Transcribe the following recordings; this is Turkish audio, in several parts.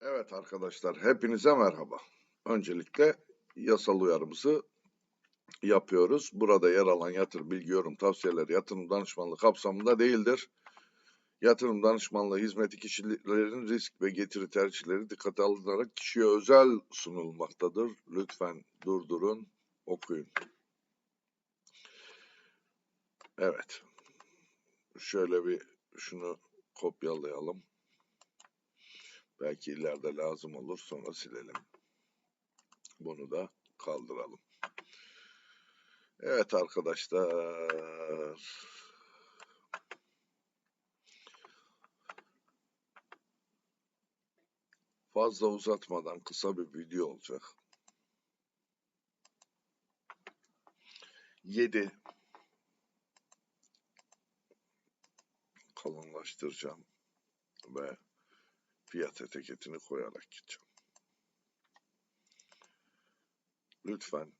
Evet arkadaşlar, hepinize merhaba. Öncelikle yasal uyarımızı yapıyoruz. Burada yer alan yatırım, bilgi, yorum, tavsiyeleri yatırım danışmanlığı kapsamında değildir. Yatırım danışmanlığı hizmeti kişilerin risk ve getiri tercihleri dikkate alınarak kişiye özel sunulmaktadır. Lütfen durdurun, okuyun. Evet. Şöyle bir şunu kopyalayalım. Belki ileride lazım olur sonra silelim. Bunu da kaldıralım. Evet arkadaşlar. Fazla uzatmadan kısa bir video olacak. 7 kalınlaştıracağım ve fiyat etiketini koyarak gideceğim. Lütfen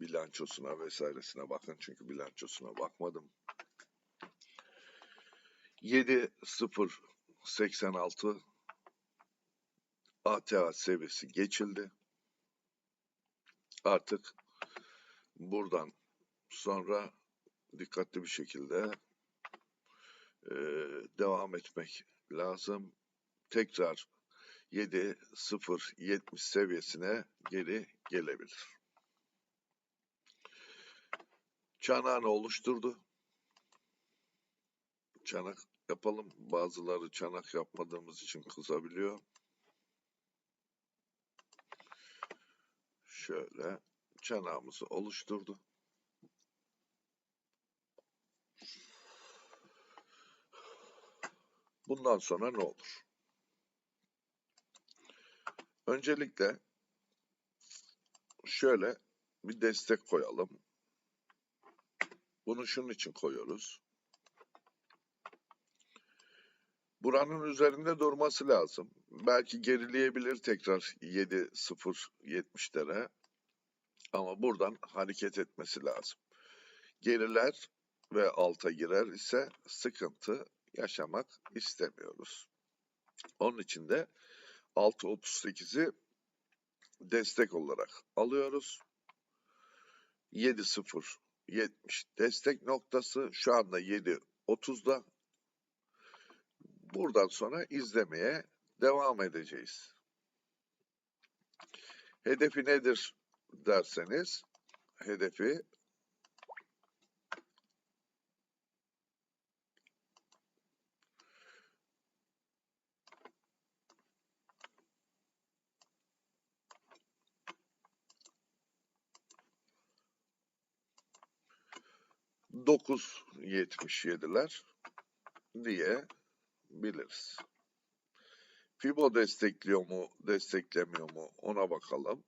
bilançosuna vesairesine bakın çünkü bilançosuna bakmadım. 7086 ATA seviyesi geçildi. Artık buradan sonra dikkatli bir şekilde e, devam etmek lazım. Tekrar 7-0-70 seviyesine geri gelebilir. Çanağını oluşturdu. Çanak yapalım. Bazıları çanak yapmadığımız için kızabiliyor. Şöyle çanağımızı oluşturdu. Bundan sonra ne olur? Öncelikle şöyle bir destek koyalım. Bunu şunun için koyuyoruz. Buranın üzerinde durması lazım. Belki gerileyebilir tekrar 7-0-70'lere. Ama buradan hareket etmesi lazım. Geriler ve alta girer ise sıkıntı yaşamak istemiyoruz. Onun için de 6.38'i destek olarak alıyoruz. 7.0 70 destek noktası şu anda 7.30'da. Buradan sonra izlemeye devam edeceğiz. Hedefi nedir derseniz hedefi dokuz yetmiş yediler diye biliriz. Fibo destekliyor mu, desteklemiyor mu ona bakalım.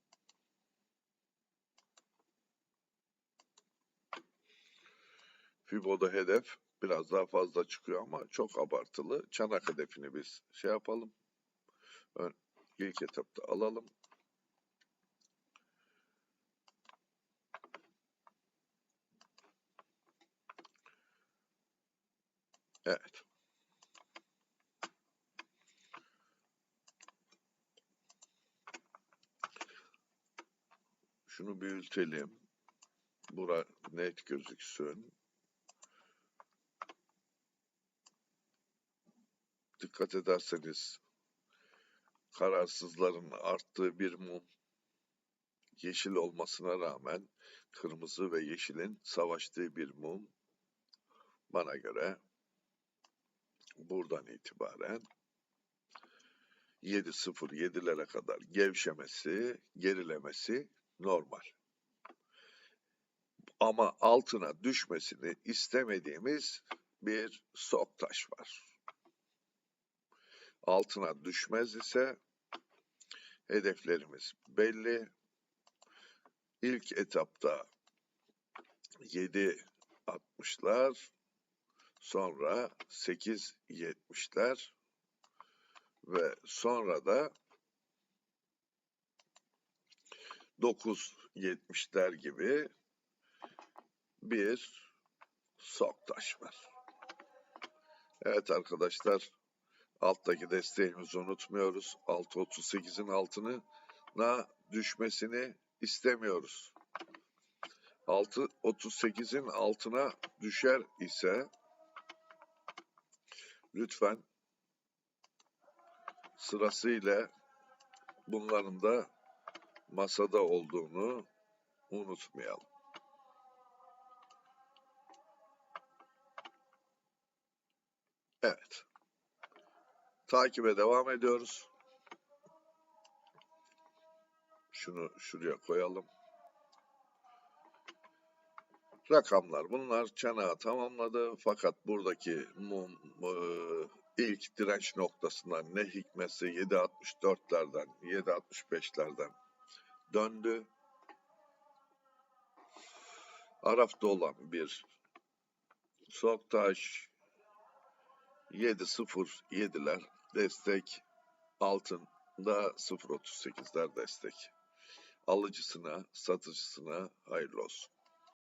Fibo'da hedef biraz daha fazla çıkıyor ama çok abartılı. Çanak hedefini biz şey yapalım. İlk etapta alalım. Evet. Şunu büyütelim. Bura net gözüksün. Dikkat ederseniz kararsızların arttığı bir mum yeşil olmasına rağmen kırmızı ve yeşilin savaştığı bir mum bana göre buradan itibaren 7-0-7'lere kadar gevşemesi, gerilemesi normal. Ama altına düşmesini istemediğimiz bir sok taş var. Altına düşmez ise hedeflerimiz belli. İlk etapta 7.60'lar, sonra 8.70'ler ve sonra da 9.70'ler gibi bir sok var. Evet arkadaşlar Alttaki desteğimizi unutmuyoruz. 6.38'in altına düşmesini istemiyoruz. 6.38'in altına düşer ise lütfen sırasıyla bunların da masada olduğunu unutmayalım. Evet. Takibe devam ediyoruz. Şunu şuraya koyalım. Rakamlar bunlar çanağı tamamladı fakat buradaki mum e, ilk direnç noktasından ne hikmetse 7.64'lerden 7.65'lerden döndü. Araf'ta olan bir Soktaş 7.07'ler destek altında 0.38'ler destek. Alıcısına, satıcısına hayırlı olsun.